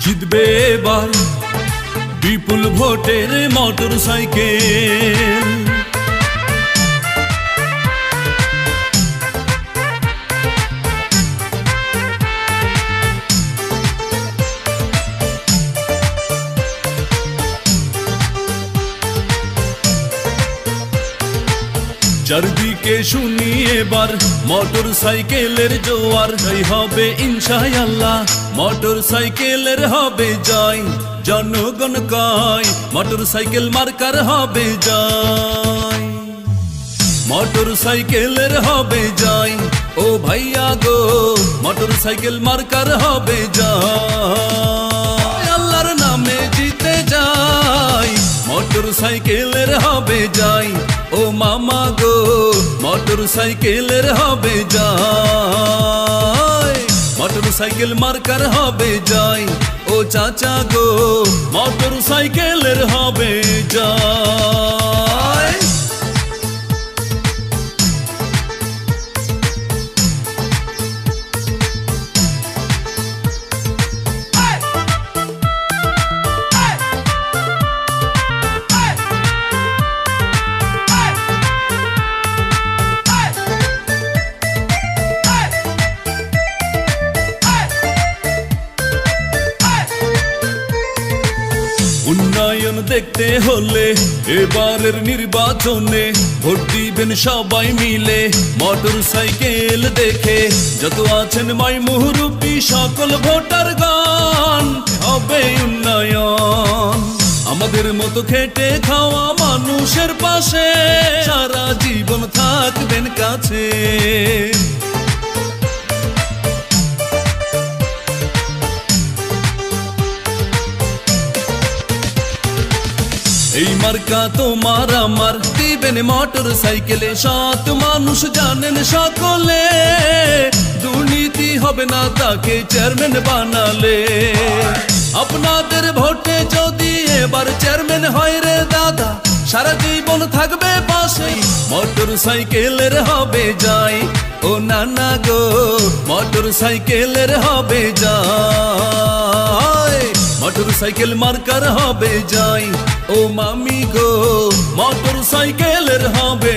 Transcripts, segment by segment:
জিতবে এবার। বিপুল ভোটের মোটর সাইকেল চারদিকে শুনি এবার। মোটর সাইকেলের জোয়ার জয় হবে ইনশাআল্লাহ। মোটর সাইকেলের হবে জয়, জনগণ কয়। মোটর সাইকেল মার্কার হবে জয়। মোটর সাইকেলের হবে জয়, ও ভাইয়া গো। মোটর সাইকেল মার্কার হবে জয়। আল্লাহর নামে জিতে যাই মোটর সাইকেলের হবে যাই ও মামা গো, মোটর সাইকেলের হবে যাই মোটর সাইকেল মার্কার হবে যাই ও চাচা গো, মোটর সাইকেলের হবে যাই দেখতে হলে এবারের নির্বাচনে ভোট দিবেন সবাই মিলে। মোটর সাইকেল দেখে যত আছেন মাই মুহুরুপি, সকল ভোটার গান, হবে উন্নয়ন। আমাদের মতো খেটে খাওয়া মানুষের পাশে, সারা জীবন থাকবেন কাছে। এই মার্কা তোমার আমার। দিবেন মোটর সাইকেলে সৎ মানুষ জানেন সকলে। দুর্নীতি হবে না তাকে চেয়ারম্যান বানালে। আপনাদের ভোটে যদি এবার চেয়ারম্যান হয় রে দাদা, সারা জীবন থাকবে পাশে। মোটর সাইকেলের হবে যাই। ও নানা গো মোটর সাইকেলের হবে যাই। মোটর সাইকেল মার্কার হবে যাই। ও মামি গো মোটর সাইকেলের হবে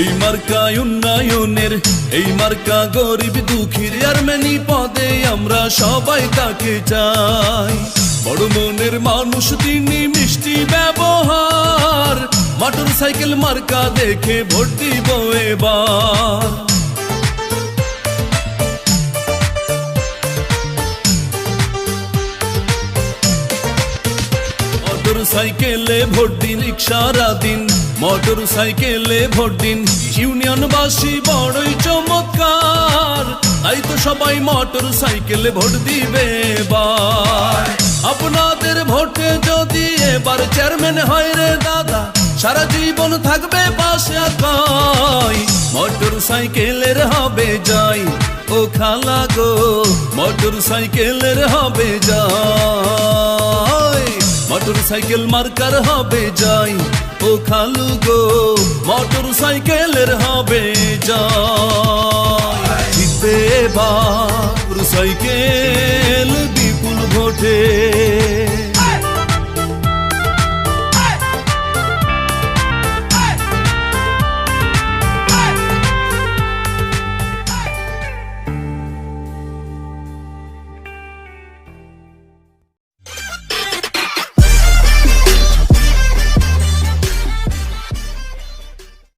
এই মার্কা উন্নয়নের, এই মার্কা গরিব দুঃখীর আর মেনি পদে আমরা সবাই তাকে চাই। বড় মনের মানুষ, তিনি মিষ্টি ব্যবহার। মোটর সাইকেল মার্কা দেখে ভর্তি দিব এবার। সাইকেলে ভোট দিন সারা দিন মোটর সাইকেলে ভোট দিন ইউনিয়নবাসী বড়ই চমৎকার, তাই তো সবাই মোটর সাইকেলে ভোট দিবে এবার। আপনাদের ভোটে যদি এবার চেয়ারম্যান হয় রে দাদা, সারা জীবন থাকবে পাশে আকাই মোটর সাইকেলের হবে যাই ও খালা গো, মোটর সাইকেলের হবে যাই মোটর সাইকেল মার্কার হবে যাই। ও খালু গো মোটর সাইকেলের হবে যাই। জিতবে সাইকেল বিপুল ভোটে।